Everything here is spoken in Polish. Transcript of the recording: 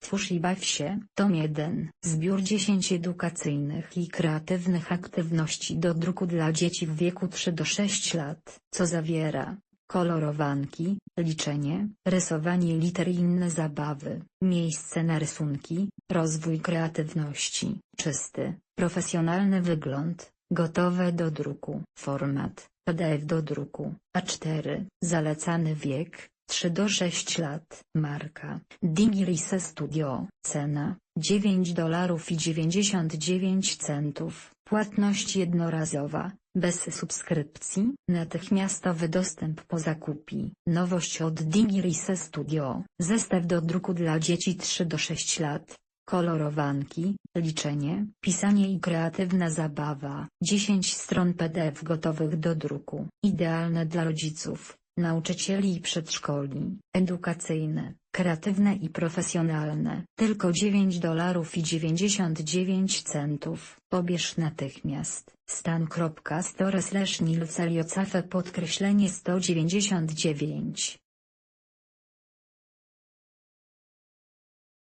Twórz i baw się. Tom 1. Zbiór 10 edukacyjnych i kreatywnych aktywności do druku dla dzieci w wieku 3 do 6 lat, co zawiera kolorowanki, liczenie, rysowanie liter i inne zabawy, miejsce na rysunki, rozwój kreatywności, czysty, profesjonalny wygląd, gotowe do druku, format, PDF do druku, A4, zalecany wiek, 3 do 6 lat, marka, Digirise Studio, cena, 9 dolarów i 99 centów, płatność jednorazowa, bez subskrypcji, natychmiastowy dostęp po zakupi. Nowość od Digirise Studio, zestaw do druku dla dzieci 3 do 6 lat, kolorowanki, liczenie, pisanie i kreatywna zabawa. 10 stron PDF gotowych do druku. Idealne dla rodziców, nauczycieli i przedszkoli. Edukacyjne, kreatywne i profesjonalne. Tylko 9 dolarów i 99 centów. Pobierz natychmiast. Stan.store slash podkreślenie 199